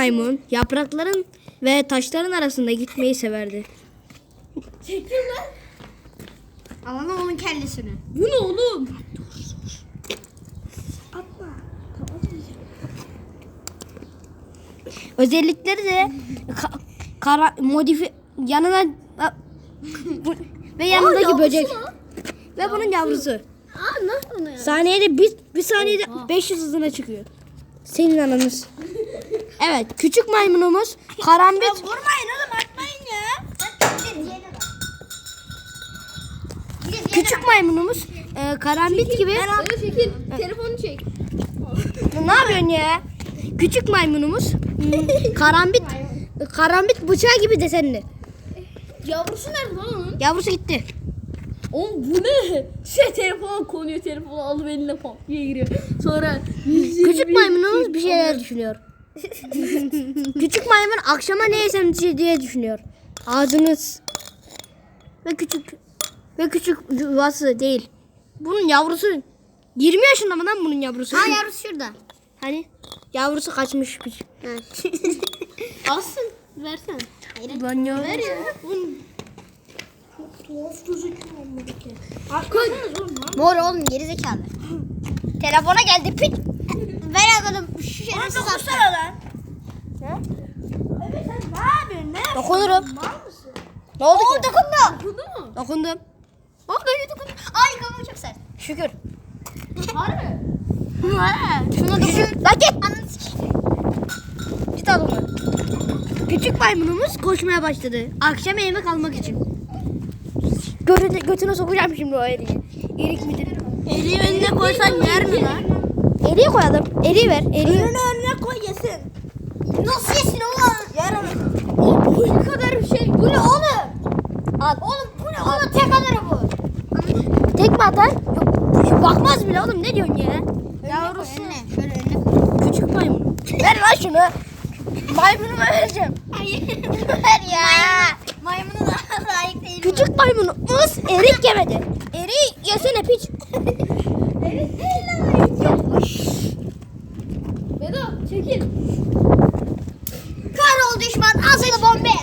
maymun yaprakların ve taşların arasında gitmeyi severdi. Çekil lan. Alalım onun kellesini. Bu ne oğlum? Özellikleri de ka- kara modifi yanına bu- ve yanındaki yavrusu böcek mu? ve bunun yavrusu. Aa nasıl onu ya? Saniyede bir, bir saniyede 500 hızına çıkıyor. Senin ananız. Evet küçük maymunumuz karambit. Vurmayın oğlum atmayın ya. Küçük maymunumuz e, karambit gibi. Hadi çekil. Telefonu çek. Ne yapıyorsun ya? Küçük maymunumuz hmm, karambit karambit bıçağı gibi desenli. Yavrusu nerede lan onun? Yavrusu gitti. Oğlum bu ne? Şey telefona konuyor telefonu alıp eline pat diye giriyor. Sonra Küçük maymunumuz bir şeyler düşünüyor. küçük maymun akşama ne yesem diye düşünüyor. Ağzınız ve küçük ve küçük yuvası değil. Bunun yavrusu 20 yaşında mı lan bunun yavrusu? Ha yavrusu şurada. Hani yavrusu kaçmış küçük. Alsın. Versen. Ben ya. Ver ya. Mor oğlum geri zekalı. Telefona geldi pit. Ver oğlum şu şerefsiz attı. Dokunurum. Ne oldu Oo ki? dokundu. Bunu mu? Dokundum. Oo böyle dokundu. Ay kafam çok sert. Şükür. Harbi. Şunu düşün. Lan git. Ananı sikeyim. Git al onu. Küçük maymunumuz koşmaya başladı. Akşam yemek almak için. Götüne, götüne sokacağım şimdi o eriği. Erik midir? Eliyi önüne koysan yer mi lan? Eriği koyalım. Eriği ver. Eriği. önüne koy yesin. Nasıl yesin oğlum? Yer onu. Bu kadar bir şey. Bu ne oğlum? Al. Oğlum bu ne oğlum tek kamera bu. Tek mi atar? Yok. Bakmaz bile oğlum ne diyorsun ya? Yavrusu. Önüne şöyle önüne koy. Küçük maymun. ver lan şunu. Maymunumu vereceğim. Hayır. Ver ya. Maymunu da layık değil. Küçük maymunumuz erik yemedi. Eriği yesene piç. Vedat çekil.